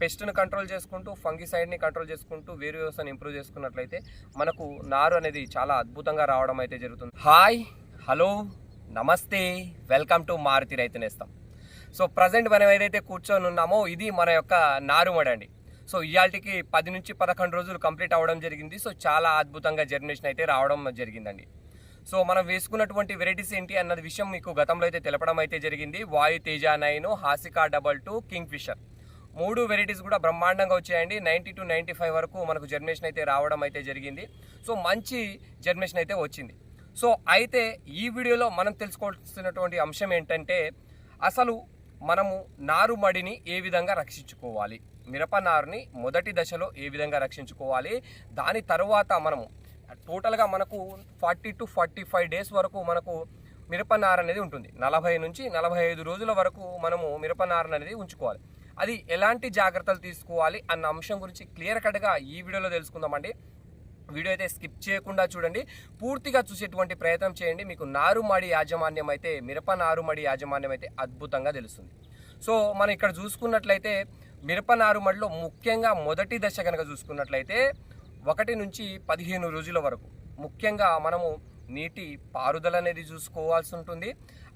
పెస్ట్ని control చేసుకుంటూ ఫంగిసైడ్ని control చేసుకుంటూ వేరు వ్యవస్థను ఇంప్రూవ్ చేసుకున్నట్లయితే మనకు నారు అనేది చాలా అద్భుతంగా రావడం అయితే జరుగుతుంది. హాయ్ హలో నమస్తే welcome to Maruthi Raithu Nestham. So present మనం ఏదైతే కూర్చొని ఉన్నామో ఇది మన యొక్క నారుమడి అండి. సో ఇవాళకి పది నుంచి పదకొండు రోజులు కంప్లీట్ అవ్వడం జరిగింది. సో చాలా అద్భుతంగా జర్మినేషన్ అయితే రావడం జరిగిందండి. సో మనం వేసుకున్నటువంటి వెరైటీస్ ఏంటి అన్నది విషయం మీకు గతంలో అయితే తెలపడం అయితే జరిగింది. Vayu Teja nine Hasika double two kingfisher మూడు వెరైటీస్ కూడా బ్రహ్మాండంగా వచ్చాయండి. నైంటీ టు నైంటీ ఫైవ్ వరకు మనకు జర్మినేషన్ అయితే రావడం అయితే జరిగింది. సో మంచి జర్మినేషన్ అయితే వచ్చింది. సో అయితే ఈ వీడియోలో మనం తెలుసుకోవాల్సినటువంటి అంశం ఏంటంటే అసలు మనము నారుమడిని ఏ విధంగా రక్షించుకోవాలి? మిరప నారుని మొదటి దశలో ఏ విధంగా రక్షించుకోవాలి? దాని తరువాత మనము టోటల్గా మనకు forty two forty five days వరకు మనకు మిరప నార అనేది ఉంటుంది. నలభై నుంచి నలభై ఐదు రోజుల వరకు మనము మిరప నార అనేది ఉంచుకోవాలి. అది ఎలాంటి జాగ్రత్తలు తీసుకోవాలి అన్న అంశం గురించి క్లియర్ కట్గా ఈ వీడియోలో తెలుసుకుందామండి. వీడియో అయితే స్కిప్ చేయకుండా చూడండి. పూర్తిగా చూసేటువంటి ప్రయత్నం చేయండి. మీకు నారుమడి యాజమాన్యం అయితే మిరప నారుమడి యాజమాన్యం అయితే అద్భుతంగా తెలుస్తుంది. సో మనం ఇక్కడ చూసుకున్నట్లయితే మిరప నారుమడిలో ముఖ్యంగా మొదటి దశ కనుక చూసుకున్నట్లయితే ఒకటి నుంచి పదిహేను రోజుల వరకు ముఖ్యంగా మనము నీటి పారుదల అనేది చూసుకోవాల్సి ఉంటుంది.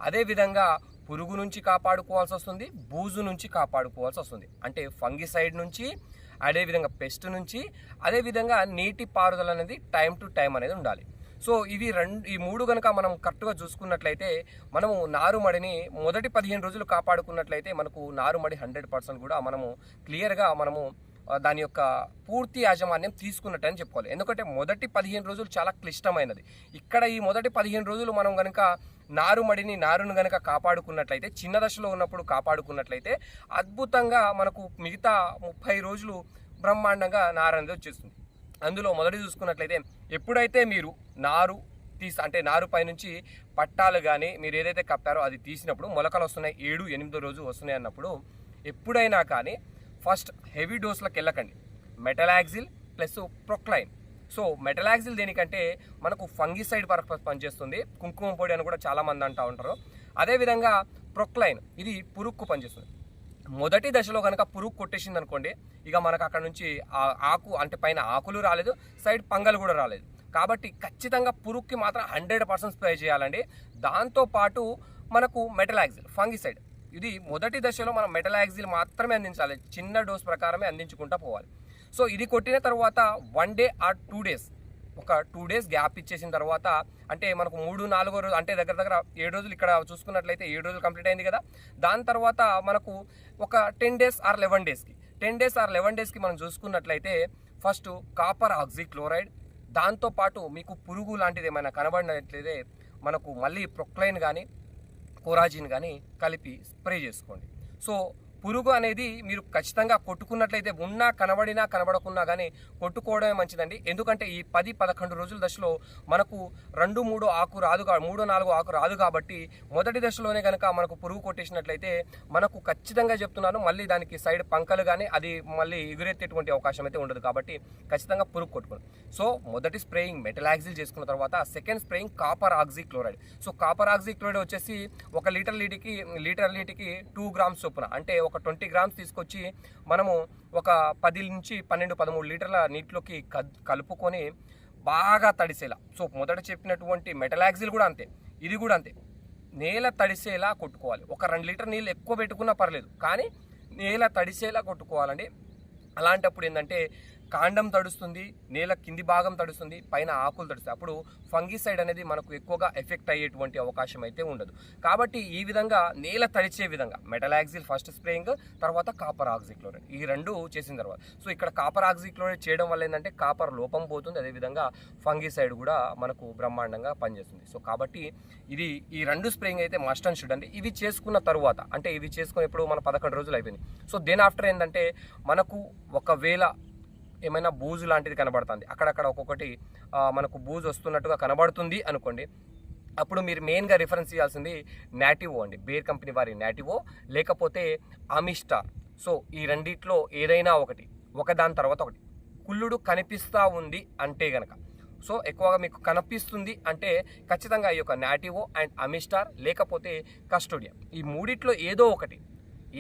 అదేవిధంగా పురుగు నుంచి కాపాడుకోవాల్సి వస్తుంది బూజు నుంచి కాపాడుకోవాల్సి వస్తుంది. అంటే ఫంగిసైడ్ నుంచి అదేవిధంగా పెస్ట్ నుంచి అదేవిధంగా నీటి పారుదల అనేది టైం టు టైం అనేది ఉండాలి. సో ఇవి రెండు ఈ మూడు కనుక మనం కరెక్ట్గా చూసుకున్నట్లయితే మనము నారుమడిని మొదటి పదిహేను రోజులు కాపాడుకున్నట్లయితే మనకు నారుమడి హండ్రెడ్ పర్సెంట్ కూడా మనము క్లియర్గా మనము దాని యొక్క పూర్తి యాజమాన్యం తీసుకున్నట్టు అని చెప్పుకోవాలి. ఎందుకంటే మొదటి పదిహేను రోజులు చాలా క్లిష్టమైనది. ఇక్కడ ఈ మొదటి పదిహేను రోజులు మనం కనుక నారుమడిని నారును కనుక కాపాడుకున్నట్లయితే చిన్న దశలో ఉన్నప్పుడు కాపాడుకున్నట్లయితే అద్భుతంగా మనకు మిగతా ముప్పై రోజులు బ్రహ్మాండంగా నారు అనేది వచ్చేస్తుంది. అందులో మొదటి చూసుకున్నట్లయితే ఎప్పుడైతే మీరు నారు తీసి అంటే నారు పైనుంచి పట్టాలు కానీ మీరు ఏదైతే కప్పారో అది తీసినప్పుడు మొలకలు వస్తున్నాయి ఏడు ఎనిమిదో రోజు వస్తున్నాయి అన్నప్పుడు ఎప్పుడైనా కానీ ఫస్ట్ హెవీ డోస్లకు వెళ్ళకండి. Metalaxyl plus proclaim. So metalaxyl దేనికంటే మనకు ఫంగిసైడ్ పర్పస్ పనిచేస్తుంది. కుంకుమ పొడి అని కూడా చాలామంది అంటూ ఉంటారు. అదేవిధంగా ప్రొక్లైన్ ఇది పురుక్కు పనిచేస్తుంది. మొదటి దశలో కనుక పురుగు కొట్టేసింది అనుకోండి ఇక మనకు అక్కడ నుంచి ఆ ఆకు అంటే పైన ఆకులు రాలేదు సైడ్ పంగలు కూడా రాలేదు. కాబట్టి ఖచ్చితంగా పురుగుకి మాత్రం హండ్రెడ్ పర్సెంట్ స్ప్రే చేయాలండి. దాంతోపాటు మనకు మెటలాక్సిల్ ఫంగిసైడ్. ఇది మొదటి దశలో మనం మెటలాక్సిల్ మాత్రమే అందించాలి. చిన్న డోస్ ప్రకారమే అందించుకుంటూ పోవాలి. సో ఇది కొట్టిన తర్వాత one day or two days ఒక టూ డేస్ గ్యాప్ ఇచ్చేసిన తర్వాత అంటే మనకు మూడు నాలుగో రోజు అంటే దగ్గర దగ్గర ఏడు రోజులు ఇక్కడ చూసుకున్నట్లయితే ఏడు రోజులు కంప్లీట్ అయింది కదా. దాని తర్వాత మనకు ఒక టెన్ డేస్ ఆర్ లెవెన్ డేస్కి టెన్ డేస్ ఆర్ లెవెన్ డేస్కి మనం చూసుకున్నట్లయితే ఫస్ట్ కాపర్ ఆక్సిక్లోరైడ్ దాంతోపాటు మీకు పురుగు లాంటిది ఏమైనా కనబడినట్లయితే మనకు మళ్ళీ ప్రొక్లైన్ కానీ కోరాజిన్ కానీ కలిపి స్ప్రే చేసుకోండి. సో పురుగు అనేది మీరు ఖచ్చితంగా కొట్టుకున్నట్లయితే ఉన్నా కనబడినా కనబడకున్నా కానీ కొట్టుకోవడమే మంచిదండి. ఎందుకంటే ఈ పది పదకొండు రోజుల దశలో మనకు రెండు మూడు ఆకు రాదు మూడు మూడో నాలుగు ఆకు రాదు కాబట్టి మొదటి దశలోనే కనుక మనకు పురుగు కొట్టేసినట్లయితే మనకు ఖచ్చితంగా చెప్తున్నాను మళ్ళీ దానికి సైడ్ పంకలు కానీ అది మళ్ళీ ఎగురెత్తేటువంటి అవకాశం అయితే ఉండదు కాబట్టి ఖచ్చితంగా పురుగు కొట్టుకోండి. సో మొదటి స్ప్రేయింగ్ మెటలాక్సిల్ చేసుకున్న తర్వాత second spraying copper oxy chloride so copper oxy chloride వచ్చేసి ఒక లీటర్ లీటికి లీటర్ లీటికి టూ గ్రామ్స్ చొప్పున అంటే ఒక ఒక ట్వంటీ గ్రామ్స్ తీసుకొచ్చి మనము ఒక పది నుంచి పన్నెండు పదమూడు లీటర్ల నీటిలోకి కలుపుకొని బాగా తడిసేలా. సో మొదట చెప్పినటువంటి మెటలాక్సిల్ కూడా అంతే. ఇది కూడా అంతే. నేల తడిసేలా కొట్టుకోవాలి. ఒక రెండు లీటర్ నీళ్ళు ఎక్కువ పెట్టుకున్నా పర్లేదు. కానీ నేల తడిసేలా కొట్టుకోవాలండి. అలాంటప్పుడు ఏంటంటే కాండం తడుస్తుంది నేల కింది భాగం తడుస్తుంది పైన ఆకులు తడుస్తాయి. అప్పుడు ఫంగిసైడ్ అనేది మనకు ఎక్కువగా ఎఫెక్ట్ అయ్యేటువంటి అవకాశం అయితే ఉండదు. కాబట్టి ఈ విధంగా నేల తడిచే విధంగా మెటలాక్సిల్ ఫస్ట్ స్ప్రేయింగ్ తర్వాత కాపర్ ఆక్సిక్లోరైడ్. ఈ రెండు చేసిన తర్వాత. సో ఇక్కడ కాపర్ ఆక్సిక్లోరైడ్ చేయడం వల్ల ఏంటంటే కాపర్ లోపం పోతుంది. అదేవిధంగా ఫంగిసైడ్ కూడా మనకు బ్రహ్మాండంగా పనిచేస్తుంది. సో కాబట్టి ఇది ఈ రెండు స్ప్రేయింగ్ అయితే మస్ట్ అండ్ షుడ్ అండి. ఇవి చేసుకున్న తర్వాత అంటే ఇవి చేసుకునేప్పుడు మన పదకొండు రోజులు అయిపోయింది. సో దేని ఆఫ్టర్ ఏంటంటే మనకు ఒకవేళ ఏమైనా బూజు లాంటిది కనబడుతుంది. అక్కడక్కడ ఒక్కొక్కటి మనకు బూజు వస్తున్నట్టుగా కనబడుతుంది అనుకోండి. అప్పుడు మీరు మెయిన్గా రిఫరెన్స్ చేయాల్సింది నాటివో అండి. బేర్ కంపెనీ వారి నాటివో లేకపోతే అమిస్టార్ సో ఈ రెండిట్లో ఏదైనా ఒకటి ఒకదాని తర్వాత ఒకటి. కుళ్ళుడు కనిపిస్తూ ఉంది అంటే గనక. సో ఎక్కువగా మీకు కనిపిస్తుంది అంటే ఖచ్చితంగా ఈ యొక్క నాటివో అండ్ అమిస్టార్ లేకపోతే కస్టోడియా. ఈ మూడిట్లో ఏదో ఒకటి.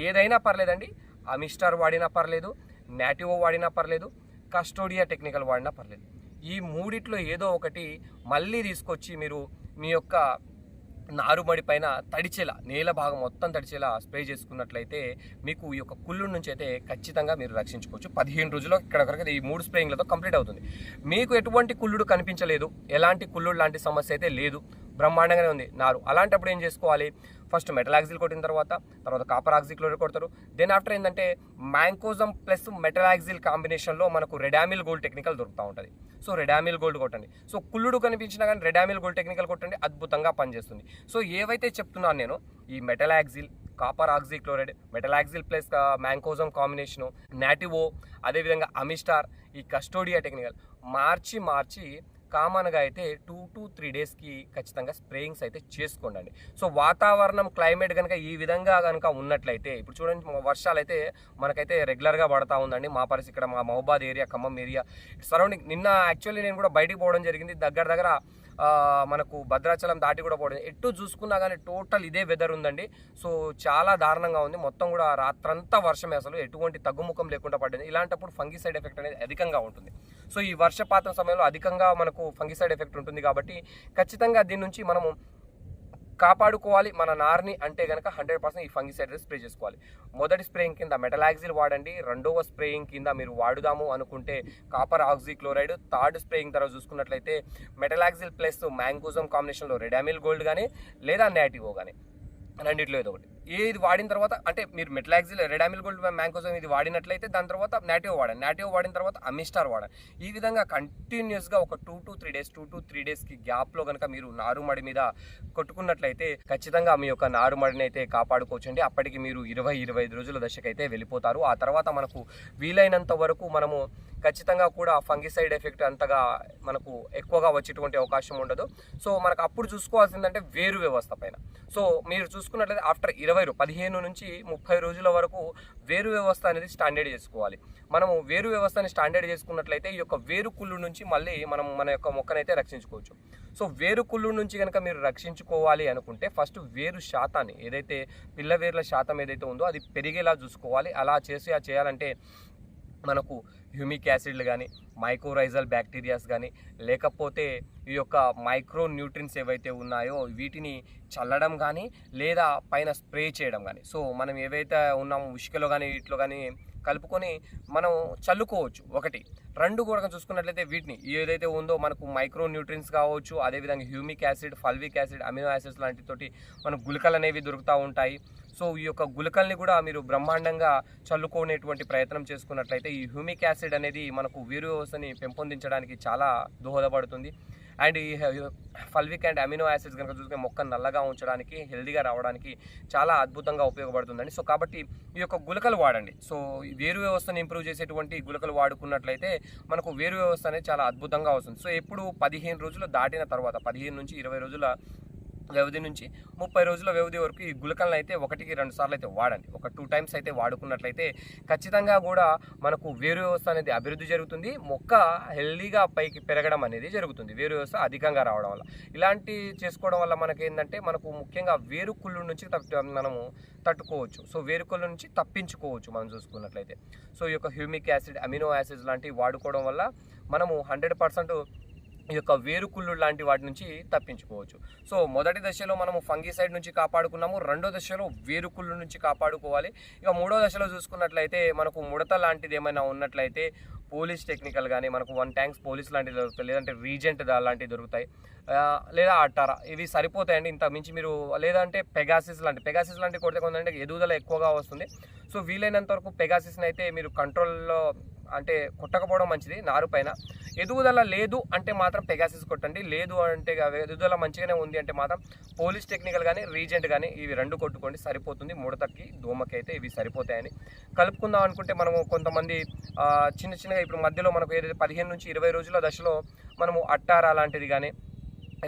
ఏదైనా పర్లేదండి. అమిస్టార్ వాడినా పర్లేదు నాటివో వాడినా పర్లేదు. కస్టోడియా టెక్నికల్ వాడినా పర్లేదు. ఈ మూడిట్లో ఏదో ఒకటి మళ్ళీ తీసుకొచ్చి మీరు మీ యొక్క నారుమడి పైన తడిచేలా నేల భాగం మొత్తం తడిచేలా స్ప్రే చేసుకున్నట్లయితే మీకు ఈ యొక్క కుళ్ళు నుంచి అయితే ఖచ్చితంగా మీరు రక్షించుకోవచ్చు. పదిహేను రోజుల్లో ఇక్కడ వరకు ఈ మూడు స్ప్రేయింగ్లతో కంప్లీట్ అవుతుంది. మీకు ఎటువంటి కుళ్ళుడు కనిపించలేదు. ఎలాంటి కుళ్ళుడు లాంటి సమస్య అయితే లేదు. బ్రహ్మాండంగానే ఉంది. నారు. అలాంటప్పుడు ఏం చేసుకోవాలి? ఫస్ట్ మెటలాక్సిల్ కొట్టిన తర్వాత తర్వాత కాపర్ ఆక్సిక్లోరైడ్ కొడతారు. దెన్ ఆఫ్టర్ ఏంటంటే మ్యాంకోజం ప్లస్ మెటలాక్సిల్ కాంబినేషన్లో మనకు రెడామిల్ గోల్డ్ టెక్నికల్ దొరుకుతూ ఉంటుంది. సో రెడామిల్ గోల్డ్ కొట్టండి. సో కుళ్ళుడు కనిపించినా కానీ రెడామిల్ గోల్డ్ టెక్నికల్ కొట్టండి అద్భుతంగా పనిచేస్తుంది. సో ఏవైతే చెప్తున్నాను నేను ఈ metalaxyl copper oxychloride metalaxyl plus mancozeb combination నాటివో అదేవిధంగా అమిస్టార్ ఈ కస్టోడియా టెక్నికల్ మార్చి మార్చి కామన్గా అయితే టూ టు త్రీ డేస్కి ఖచ్చితంగా స్ప్రేయింగ్స్ అయితే చేసుకోండి సో వాతావరణం క్లైమేట్ కనుక ఈ విధంగా కనుక ఉన్నట్లయితే ఇప్పుడు చూడండి వర్షాలు అయితే మనకైతే రెగ్యులర్గా పడతా ఉందండి. మా పరిస్థితి ఇక్కడ మా Mahabad area Khammam area surrounding నిన్న యాక్చువల్లీ నేను కూడా బయటికి పోవడం జరిగింది. దగ్గర దగ్గర మనకు భద్రాచలం దాటి కూడా పోవడం ఎటు చూసుకున్నా కానీ టోటల్ ఇదే వెదర్ ఉందండి. సో చాలా దారుణంగా ఉంది. మొత్తం కూడా రాత్రంతా వర్షమే అసలు. ఎటువంటి తగ్గుముఖం లేకుండా పడింది. ఇలాంటప్పుడు ఫంగిసైడ్ ఎఫెక్ట్ అనేది అధికంగా ఉంటుంది. సో ఈ వర్షపాతం సమయంలో అధికంగా మనకు ఫంగిసైడ్ ఎఫెక్ట్ ఉంటుంది కాబట్టి ఖచ్చితంగా దీని నుంచి మనము కాపాడుకోవాలి మన నార్ని అంటే కనుక హండ్రెడ్ పర్సెంట్ ఈ ఫంగిసైడ్ స్ప్రే చేసుకోవాలి. మొదటి స్ప్రేయింగ్ కింద మెటలాక్సిల్ వాడండి. రెండవ స్ప్రేయింగ్ కింద మీరు వాడుదాము అనుకుంటే కాపర్ ఆక్సిక్లోరైడ్. థర్డ్ స్ప్రేయింగ్ తర్వాత చూసుకున్నట్లయితే మెటలాక్సిల్ ప్లస్ మ్యాంగోజమ్ కాంబినేషన్లో రెడామిల్ గోల్డ్ కానీ లేదా నాటివో కానీ రెండిట్లో ఏదో ఒకటి. ఏది వాడిన తర్వాత అంటే మీరు మెట్లాక్సిల్ రెడామిల్ గోల్డ్ మ్యాంకోజం ఇది వాడినట్లయితే దాని తర్వాత నాటివ్ వాడండి నాటివ్ వాడిన తర్వాత అమిస్టార్ వాడండి ఈ విధంగా కంటిన్యూస్గా ఒక two to three days two to three డేస్కి గ్యాప్లో కనుక మీరు నారుమడి మీద కొట్టుకున్నట్లయితే ఖచ్చితంగా మీ యొక్క నారుమడిని అయితే కాపాడుకోవచ్చండి. అప్పటికి మీరు ఇరవై ఇరవై ఐదు రోజుల దశకైతే వెళ్ళిపోతారు. ఆ తర్వాత మనకు వీలైనంత వరకు మనము ఖచ్చితంగా కూడా ఫంగిసైడ్ ఎఫెక్ట్ అంతగా మనకు ఎక్కువగా వచ్చేటువంటి అవకాశం ఉండదు. సో మనకు అప్పుడు చూసుకోవాల్సిందంటే వేరు వ్యవస్థ పైన. సో మీరు చూసుకున్నట్లయితే ఆఫ్టర్ ఇరవై ఇరవై పదిహేను నుంచి ముప్పై రోజుల వరకు వేరు వ్యవస్థ అనేది స్టాండర్డ్ చేసుకోవాలి. మనము వేరు వ్యవస్థని స్టాండర్డ్ చేసుకున్నట్లయితే ఈ యొక్క వేరు కుళ్ళు నుంచి మళ్ళీ మనం మన యొక్క మొక్కనైతే రక్షించుకోవచ్చు. సో వేరు కుళ్ళు నుంచి కనుక మీరు రక్షించుకోవాలి అనుకుంటే ఫస్ట్ వేరు శాతాన్ని ఏదైతే పిల్ల వేర్ల శాతం ఏదైతే ఉందో అది పెరిగేలా చూసుకోవాలి. అలా చేసి ఆ చేయాలంటే మనకు హ్యూమిక్ యాసిడ్లు కానీ మైక్రోరైజల్ బ్యాక్టీరియాస్ కానీ లేకపోతే ఈ యొక్క మైక్రో న్యూట్రిన్స్ ఏవైతే ఉన్నాయో వీటిని చల్లడం కానీ లేదా పైన స్ప్రే చేయడం కానీ సో మనం ఏవైతే ఉన్నామో ఉష్కలో కానీ వీటిలో కానీ కలుపుకొని మనం చల్లుకోవచ్చు. ఒకటి. రెండు కూడా చూసుకున్నట్లయితే వీటిని ఏదైతే ఉందో మనకు మైక్రో న్యూట్రిన్స్ కావచ్చు అదేవిధంగా humic acid fulvic acid amino acids లాంటితోటి మనకు గుళికలు అనేవి దొరుకుతూ ఉంటాయి. సో ఈ యొక్క గులకల్ని కూడా మీరు బ్రహ్మాండంగా చల్లుకునేటువంటి ప్రయత్నం చేసుకున్నట్లయితే ఈ హ్యూమిక్ యాసిడ్ అనేది మనకు వీరు వ్యవస్థని పెంపొందించడానికి చాలా దోహదపడుతుంది. అండ్ ఈ ఫల్విక్ అండ్ అమినో యాసిడ్స్ కనుక చూసుకుంటే మొక్క నల్లగా ఉంచడానికి హెల్దీగా రావడానికి చాలా అద్భుతంగా ఉపయోగపడుతుందండి. సో కాబట్టి ఈ యొక్క గులకలు వాడండి. సో ఈ వేరు వ్యవస్థను ఇంప్రూవ్ చేసేటువంటి గులకలు వాడుకున్నట్లయితే మనకు వేరు వ్యవస్థ అనేది చాలా అద్భుతంగా వస్తుంది. సో ఎప్పుడు పదిహేను రోజులు దాటిన తర్వాత పదిహేను నుంచి ఇరవై రోజుల వ్యవధి నుంచి ముప్పై రోజుల వ్యవధి వరకు ఈ గుళికలను అయితే ఒకటికి రెండు సార్లు అయితే వాడండి. ఒక టూ టైమ్స్ అయితే వాడుకున్నట్లయితే ఖచ్చితంగా కూడా మనకు వేరు వ్యవస్థ అనేది అభివృద్ధి జరుగుతుంది. మొక్క హెల్దీగా పైకి పెరగడం అనేది జరుగుతుంది. వేరు వ్యవస్థ అధికంగా రావడం వల్ల. ఇలాంటి చేసుకోవడం వల్ల మనకి ఏంటంటే మనకు ముఖ్యంగా వేరు కుళ్ళు నుంచి తప్ప మనము తట్టుకోవచ్చు. సో వేరు కుళ్ళు నుంచి తప్పించుకోవచ్చు మనం చూసుకున్నట్లయితే. సో ఈ యొక్క హ్యూమిక్ యాసిడ్ అమినో యాసిడ్స్ లాంటివి వాడుకోవడం వల్ల మనము హండ్రెడ్ పర్సెంట్ ఈ యొక్క వేరుకుళ్ళు లాంటి వాటి నుంచి తప్పించుకోవచ్చు. సో మొదటి దశలో మనము ఫంగిసైడ్ నుంచి కాపాడుకున్నాము. రెండో దశలో వేరుకుళ్ళు నుంచి కాపాడుకోవాలి. ఇక మూడో దశలో చూసుకున్నట్లయితే మనకు ముడత లాంటిది ఏమైనా ఉన్నట్లయితే పోలీస్ టెక్నికల్ కానీ మనకు వన్ ట్యాంక్స్ పోలీస్ లాంటివి దొరుకుతాయి. లేదంటే రీజెంట్ లాంటివి దొరుకుతాయి. లేదా అట్టారా? ఇవి సరిపోతాయండి. ఇంత మించి మీరు లేదంటే పెగాసిస్ లాంటి పెగాసిస్ లాంటి కొడితే కొందంటే ఎదుగుదల ఎక్కువగా వస్తుంది. సో వీలైనంత వరకు పెగాసిస్ని అయితే మీరు కంట్రోల్లో అంటే కొట్టకపోవడం మంచిది నారు పైన. ఎదుగుదల లేదు అంటే మాత్రం పెగాసిస్ కొట్టండి. లేదు అంటే ఎదుగుదల మంచిగానే ఉంది అంటే మాత్రం పోలీస్ టెక్నికల్ కానీ రీజెంట్ కానీ ఇవి రెండు కొట్టుకోండి సరిపోతుంది. ముడతకి దోమకి అయితే ఇవి సరిపోతాయని. కలుపుకుందాం అనుకుంటే మనము కొంతమంది చిన్న చిన్నగా ఇప్పుడు మధ్యలో మనకు ఏదైతే పదిహేను నుంచి ఇరవై రోజుల దశలో మనము అట్టారా లాంటిది కానీ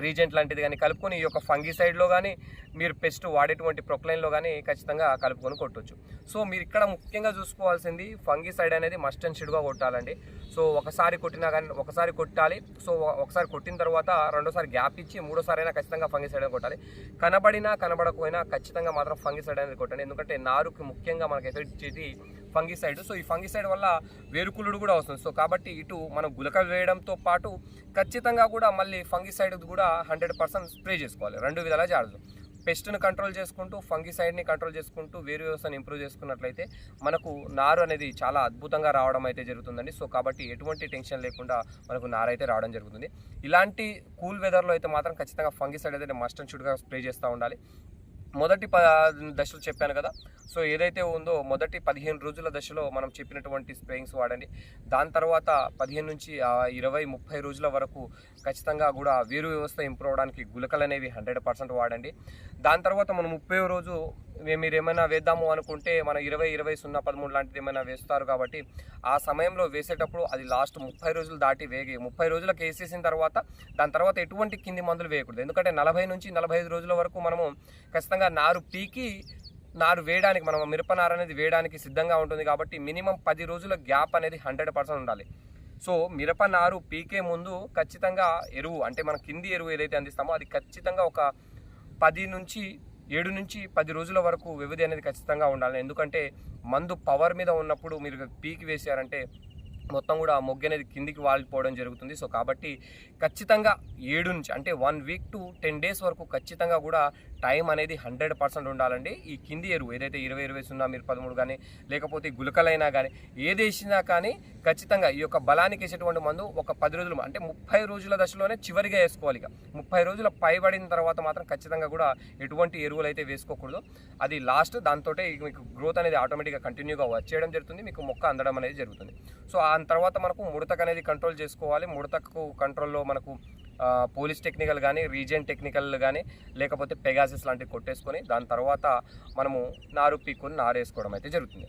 రీజెంట్ లాంటిది కానీ కలుపుకొని ఈ యొక్క ఫంగిసైడ్లో కానీ మీరు పెస్ట్ వాడేటువంటి ప్రొక్లైన్లో కానీ ఖచ్చితంగా కలుపుకొని కొట్టొచ్చు. సో మీరు ఇక్కడ ముఖ్యంగా చూసుకోవాల్సింది ఫంగిసైడ్ అనేది మస్ట్ అండ్ షిడ్గా కొట్టాలండి. సో ఒకసారి కొట్టినా కానీ ఒకసారి కొట్టాలి. సో ఒకసారి కొట్టిన తర్వాత రెండోసారి గ్యాప్ ఇచ్చి మూడోసారి అయినా ఖచ్చితంగా ఫంగిసైడ్ అనేది కొట్టాలి. కనబడినా కనబడకపోయినా ఖచ్చితంగా మాత్రం ఫంగిసైడ్ అనేది కొట్టండి. ఎందుకంటే నారుకి ముఖ్యంగా మనకి ఎఫెక్ట్ ఇచ్చేది ఫంగిసైడ్. సో ఈ ఫంగిసైడ్ వల్ల వేరుకులుడు కూడా వస్తుంది. సో కాబట్టి ఇటు మనం గులకలు వేయడంతో పాటు ఖచ్చితంగా కూడా మళ్ళీ ఫంగిసైడ్ కూడా హండ్రెడ్ పర్సెంట్ స్ప్రే చేసుకోవాలి. రెండు విధాలా చేయదు పెస్ట్ని కంట్రోల్ చేసుకుంటూ ఫంగిసైడ్ని కంట్రోల్ చేసుకుంటూ వేరు వ్యవస్థను ఇంప్రూవ్ చేసుకున్నట్లయితే మనకు నారు అనేది చాలా అద్భుతంగా రావడం అయితే జరుగుతుందండి. సో కాబట్టి ఎటువంటి టెన్షన్ లేకుండా మనకు నారు అయితే రావడం జరుగుతుంది. ఇలాంటి కూల్ వెదర్లో అయితే మాత్రం ఖచ్చితంగా ఫంగిసైడ్ అయితే మస్ట్ అండ్ షుడ్గా స్ప్రే చేస్తూ ఉండాలి. మొదటి ప దశలు చెప్పాను కదా. సో ఏదైతే ఉందో మొదటి పదిహేను రోజుల దశలో మనం చెప్పినటువంటి స్ప్రేయింగ్స్ వాడండి. దాని తర్వాత పదిహేను నుంచి ఇరవై ముప్పై రోజుల వరకు ఖచ్చితంగా కూడా వేరు వ్యవస్థ ఇంప్రూవ్ అవడానికి గులకలు అనేవి హండ్రెడ్ పర్సెంట్ వాడండి. దాని తర్వాత మనం ముప్పై రోజు మీరు ఏమైనా వేద్దాము అనుకుంటే మన ఇరవై ఇరవై సున్నా పదమూడు లాంటిది ఏమైనా వేస్తారు కాబట్టి ఆ సమయంలో వేసేటప్పుడు అది లాస్ట్ ముప్పై రోజులు దాటి వేగి. ముప్పై రోజులకు వేసేసిన తర్వాత దాని తర్వాత ఎటువంటి కింది మందులు వేయకూడదు. ఎందుకంటే నలభై నుంచి నలభై ఐదు రోజుల వరకు మనము ఖచ్చితంగా నారు పీకి నారు వేయడానికి మనం మిరపనారు అనేది వేయడానికి సిద్ధంగా ఉంటుంది కాబట్టి మినిమం పది రోజుల గ్యాప్ అనేది హండ్రెడ్ పర్సెంట్ ఉండాలి. సో మిరప నారు పీకే ముందు ఖచ్చితంగా ఎరువు అంటే మన కింది ఎరువు ఏదైతే అందిస్తామో అది ఖచ్చితంగా ఒక పది నుంచి ఏడు నుంచి పది రోజుల వరకు వ్యవధి అనేది ఖచ్చితంగా ఉండాలి. ఎందుకంటే మందు పవర్ మీద ఉన్నప్పుడు మీరు పీకి వేసారంటే మొత్తం కూడా ఆ మొగ్గ అనేది కిందికి వాలిపోవడం జరుగుతుంది. సో కాబట్టి ఖచ్చితంగా ఏడు నుంచి అంటే one week to ten days వరకు ఖచ్చితంగా కూడా టైం అనేది హండ్రెడ్ పర్సెంట్ ఉండాలండి. ఈ కింది ఎరువు ఏదైతే ఇరవై ఇరవై సున్నా మీరు పదమూడు కానీ లేకపోతే గులకలైనా కానీ ఏది వేసినా కానీ ఖచ్చితంగా ఈ యొక్క బలానికి వేసేటువంటి మందు ఒక పది రోజులు అంటే ముప్పై రోజుల దశలోనే చివరిగా వేసుకోవాలి ఇక. ముప్పై రోజుల పైబడిన తర్వాత మాత్రం ఖచ్చితంగా కూడా ఎటువంటి ఎరువులు అయితే వేసుకోకూడదు. అది లాస్ట్ దాంతో మీకు గ్రోత్ అనేది ఆటోమేటిక్గా కంటిన్యూగా వచ్చేయడం జరుగుతుంది. మీకు మొక్క అందడం అనేది జరుగుతుంది. సో ఆ దాని తర్వాత మనకు ముడతకు అనేది కంట్రోల్ చేసుకోవాలి. ముడతకు కంట్రోల్లో మనకు పోలీస్ టెక్నికల్ కానీ రీజియన్ టెక్నికల్ కానీ లేకపోతే పెగాసిస్ లాంటివి కొట్టేసుకొని దాని తర్వాత మనము నారు పీక్కొని నారేసుకోవడం అయితే జరుగుతుంది.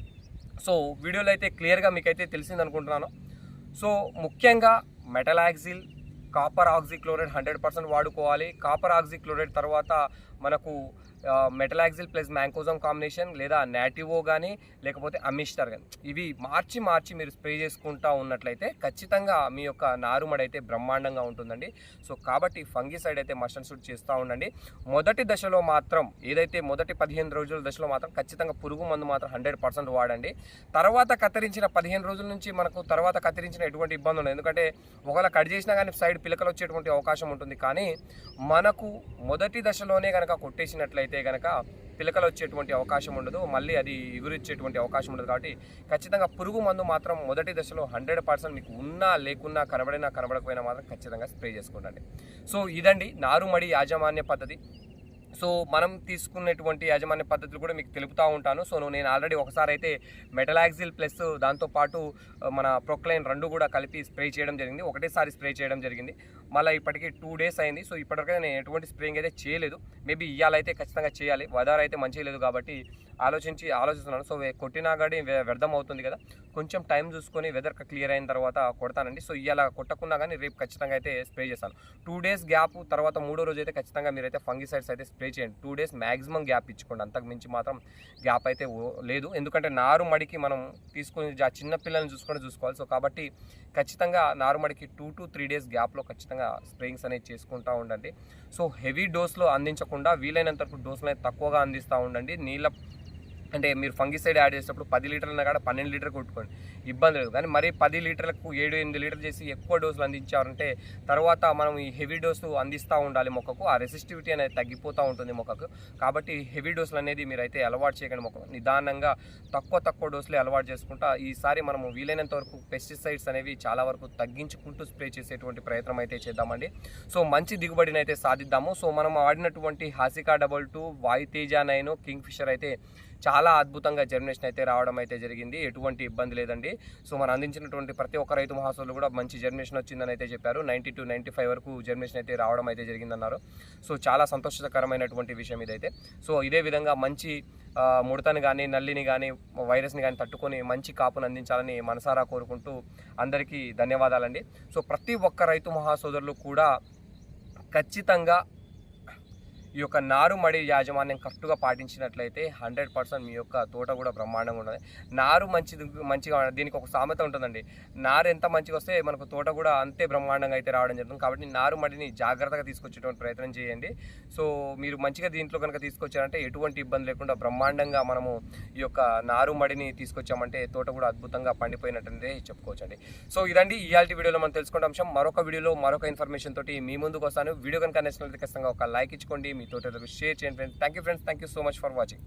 సో వీడియోలో అయితే క్లియర్గా మీకైతే తెలిసింది అనుకుంటున్నాను సో ముఖ్యంగా metalaxyl copper oxychloride hundred percent వాడుకోవాలి. కాపర్ ఆక్సిక్లోరైడ్ తర్వాత మనకు మెటలాక్సిల్ ప్లస్ మ్యాంకోజమ్ కాంబినేషన్ లేదా నాటివో కానీ లేకపోతే అమిస్టర్ కానీ ఇవి మార్చి మార్చి మీరు స్ప్రే చేసుకుంటా ఉన్నట్లయితే ఖచ్చితంగా మీ యొక్క నారుమడి అయితే బ్రహ్మాండంగా ఉంటుందండి. సో కాబట్టి ఫంగిసైడ్ అయితే మస్ట్ అండ్ షూట్ చేస్తూ ఉండండి. మొదటి దశలో మాత్రం ఏదైతే మొదటి పదిహేను రోజుల దశలో మాత్రం ఖచ్చితంగా పురుగు మందు మాత్రం హండ్రెడ్ పర్సెంట్ వాడండి. తర్వాత కత్తిరించిన పదిహేను రోజుల నుంచి మనకు తర్వాత కత్తిరించిన ఎటువంటి ఇబ్బంది ఉండదు. ఎందుకంటే ఒకవేళ కట్ చేసినా కానీ సైడ్ పిలకలు వచ్చేటువంటి అవకాశం ఉంటుంది. కానీ మనకు మొదటి దశలోనే కనుక కొట్టేసినట్లయితే కనుక పిలకలు వచ్చేటువంటి అవకాశం ఉండదు మళ్ళీ అది ఎగురిచ్చేటువంటి అవకాశం ఉండదు కాబట్టి ఖచ్చితంగా పురుగు మందు మాత్రం మొదటి దశలో హండ్రెడ్ పర్సెంట్ మీకు ఉన్నా లేకున్నా కనబడినా కనబడకపోయినా మాత్రం ఖచ్చితంగా స్ప్రే చేసుకోండి సో ఇదండి నారుమడి యాజమాన్య పద్ధతి. సో మనం తీసుకున్నటువంటి యాజమాన్య పద్ధతులు కూడా మీకు తెలుపుతూ ఉంటాను. సో నేను ఆల్రెడీ ఒకసారి అయితే మెటలాక్సిల్ ప్లస్ దాంతోపాటు మన ప్రొక్లైన్ రెండు కూడా కలిపి స్ప్రే చేయడం జరిగింది. ఒకటేసారి స్ప్రే చేయడం జరిగింది. మళ్ళీ ఇప్పటికి టూ డేస్ అయింది. సో ఇప్పటివరకు నేను ఎటువంటి స్ప్రేయింగ్ అయితే చేయలేదు. మేబీ అయితే ఖచ్చితంగా చేయాలి. వెదర్ అయితే మంచిగా లేదు కాబట్టి ఆలోచించి ఆలోచిస్తున్నాను. సో కొట్టినా కానీ వ్యర్థం అవుతుంది కదా. కొంచెం టైం చూసుకొని వెదర్ క్లియర్ అయిన తర్వాత కొడతానండి. సో ఇలా కొట్టకున్నా కానీ రేపు ఖచ్చితంగా అయితే స్ప్రే చేస్తాను. టూ డేస్ గ్యాప్ తర్వాత మూడో రోజు అయితే ఖచ్చితంగా మీరైతే ఫంగిసైడ్స్ అయితే స్ప్రే చేయండి. టూ డేస్ మ్యాక్సిమం గ్యాప్ ఇచ్చుకోండి. అంతకు మించి మాత్రం గ్యాప్ అయితే లేదు. ఎందుకంటే నారు మడికి మనం తీసుకొని ఆ చిన్న పిల్లల్ని చూసుకొని చూసుకోవాలి. సో కాబట్టి ఖచ్చితంగా నారుమడికి టూ టు త్రీ డేస్ గ్యాప్లో ఖచ్చితంగా స్ప్రేయింగ్స్ అనేది చేసుకుంటూ ఉండండి. సో హెవీ డోస్లో అందించకుండా వీలైనంత వరకు డోస్లు అనేది తక్కువగా అందిస్తూ ఉండండి. నీళ్ళ అంటే మీరు ఫంగిసైడ్ యాడ్ చేసినప్పుడు పది లీటర్ల కాడ పన్నెండు లీటర్ కొట్టుకోండి. ఇబ్బంది లేదు. కానీ మరి పది లీటర్లకు ఏడు ఎనిమిది లీటర్లు చేసి ఎక్కువ డోసులు అందించారంటే తర్వాత మనం ఈ హెవీ డోసు అందిస్తూ ఉండాలి మొక్కకు. ఆ రెసిస్టివిటీ అనేది తగ్గిపోతూ ఉంటుంది మొక్కకు. కాబట్టి హెవీ డోసులు అనేది మీరు అయితే అలవాటు చేయకండి మొక్క నిదానంగా తక్కువ తక్కువ డోసులే అలవాటు చేసుకుంటా ఈసారి మనము వీలైనంత వరకు పెస్టిసైడ్స్ అనేవి చాలా వరకు తగ్గించుకుంటూ స్ప్రే చేసేటువంటి ప్రయత్నం అయితే చేద్దామండి. సో మంచి దిగుబడిని అయితే సాధిద్దాము. సో మనం ఆడినటువంటి Hasika double two Vayuteja nine Kingfisher అయితే చాలా అద్భుతంగా జర్మినేషన్ అయితే రావడం అయితే జరిగింది. ఎటువంటి ఇబ్బంది లేదండి. సో మనం అందించినటువంటి ప్రతి ఒక్క రైతు మహాసోలు కూడా మంచి జర్మినేషన్ వచ్చిందని అయితే చెప్పారు. నైంటీ టు నైంటీ ఫైవ్ వరకు జర్మినేషన్ అయితే రావడం అయితే జరిగిందన్నారు. సో చాలా సంతోషకరమైనటువంటి విషయం ఇదైతే. సో ఇదే విధంగా మంచి ముడతను ముడతని కానీ నల్లిని కానీ వైరస్ని కానీ తట్టుకొని మంచి కాపును అందించాలని మనసారా కోరుకుంటూ అందరికీ ధన్యవాదాలండి. సో ప్రతి ఒక్క రైతు మహాసోదరులు కూడా ఖచ్చితంగా ఈ యొక్క నారుమడి యాజమాన్యం కరెక్ట్గా పాటించినట్లయితే హండ్రెడ్ పర్సెంట్ మీ యొక్క తోట కూడా బ్రహ్మాండంగా ఉన్నది. నారు మంచిది మంచిగా దీనికి ఒక సామెత ఉంటుందండి. నారు ఎంత మంచిగా వస్తే మనకు తోట కూడా అంతే బ్రహ్మాండంగా అయితే రావడం జరుగుతుంది. కాబట్టి నారు మడిని జాగ్రత్తగా తీసుకొచ్చేటువంటి ప్రయత్నం చేయండి. సో మీరు మంచిగా దీంట్లో కనుక తీసుకొచ్చారంటే ఎటువంటి ఇబ్బంది లేకుండా బ్రహ్మాండంగా మనము ఈ యొక్క నారు మడిని తీసుకొచ్చామంటే తోట కూడా అద్భుతంగా పండిపోయినట్టుందే చెప్పుకోవచ్చండి. సో ఇదండి ఇవాళ వీడియోలో మనం తెలుసుకున్న అంశం. మరొక వీడియోలో మరొక ఇన్ఫర్మేషన్ తోటి మీ ముందుకు వస్తాను. వీడియో కనుక నచ్చినట్లయితే ఖచ్చితంగా ఒక లైక్ ఇచ్చుకోండి. మీ తోటలకు షేర్ చేయండి friends thank you friends thank you so much for watching